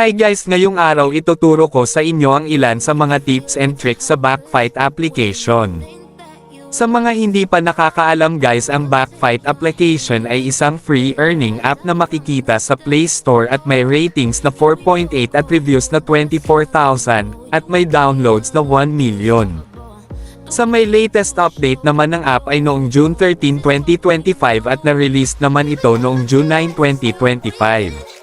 Hi guys ngayong araw ituturo ko sa inyo ang ilan sa mga tips and tricks sa Backfight application. Sa mga hindi pa nakakaalam guys ang Backfight application ay isang free earning app na makikita sa Play Store at may ratings na 4.8 at reviews na 24,000, at may downloads na 1 million. Sa may latest update naman ng app ay noong June 13, 2025 at na-release naman ito noong June 9, 2025.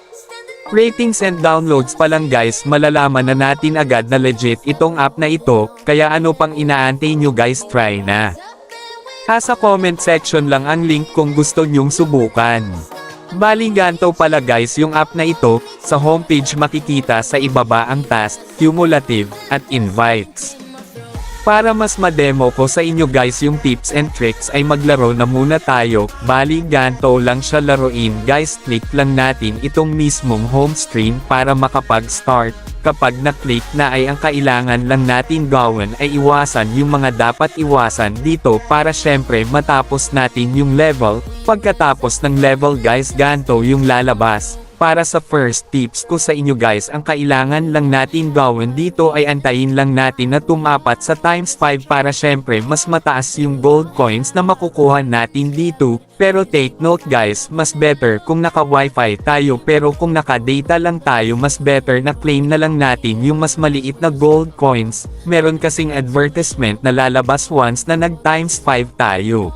Ratings and downloads pa lang guys malalaman na natin agad na legit itong app na ito, kaya ano pang inaantay nyo guys try na. Nasa comment section lang ang link kung gusto nyong subukan. Bali ganto pala guys yung app na ito, sa homepage makikita sa ibaba ang task, cumulative, at invites. Para mas ma-demo ko sa inyo guys yung tips and tricks ay maglaro na muna tayo, bali ganto lang siya laruin. Guys click lang natin itong mismong home screen para makapag-start, kapag na-click na ay ang kailangan lang natin gawin ay iwasan yung mga dapat iwasan dito para syempre matapos natin yung level, pagkatapos ng level guys ganto yung lalabas. Para sa first tips ko sa inyo guys ang kailangan lang natin gawin dito ay antayin lang natin na tumapat sa times 5 para syempre mas mataas yung gold coins na makukuha natin dito, pero take note guys mas better kung naka wifi tayo pero kung naka data lang tayo mas better na claim na lang natin yung mas maliit na gold coins, meron kasing advertisement na lalabas once na nag times 5 tayo.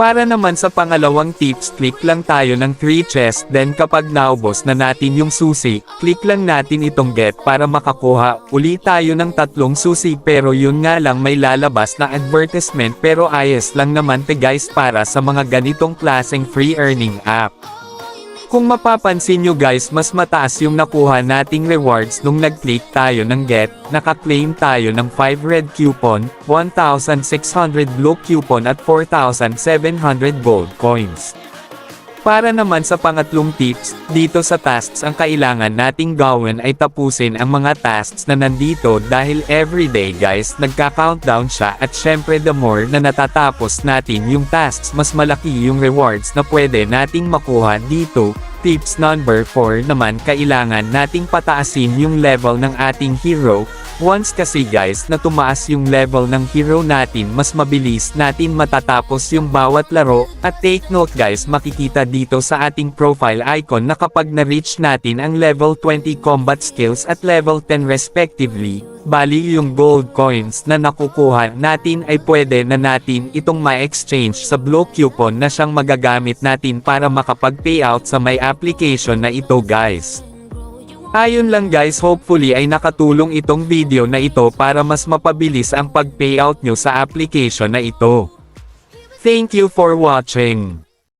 Para naman sa pangalawang tips, click lang tayo ng 3 chest then kapag naubos na natin yung susi, click lang natin itong get para makakuha uli tayo ng tatlong susi pero yun nga lang may lalabas na advertisement pero ayos lang naman te guys para sa mga ganitong klaseng free earning app. Kung mapapansin nyo guys mas mataas yung nakuha nating rewards nung nag-click tayo ng get, naka-claim tayo ng 5 red coupon, 1,600 blue coupon at 4,700 gold coins. Para naman sa pangatlong tips, dito sa tasks ang kailangan nating gawin ay tapusin ang mga tasks na nandito dahil everyday guys nagka-countdown siya at syempre the more na natatapos natin yung tasks mas malaki yung rewards na pwede nating makuha dito. Tips number 4 naman kailangan nating pataasin yung level ng ating hero, Once kasi guys na tumaas yung level ng hero natin mas mabilis natin matatapos yung bawat laro, at take note guys makikita dito sa ating profile icon na kapag na-reach natin ang level 20 combat skills at level 10 respectively, bali yung gold coins na nakukuha natin ay pwede na natin itong ma-exchange sa blue coupon na siyang magagamit natin para makapag-payout sa may application na ito guys. Ayon lang guys hopefully ay nakatulong itong video na ito para mas mapabilis ang pag-payout nyo sa application na ito. Thank you for watching.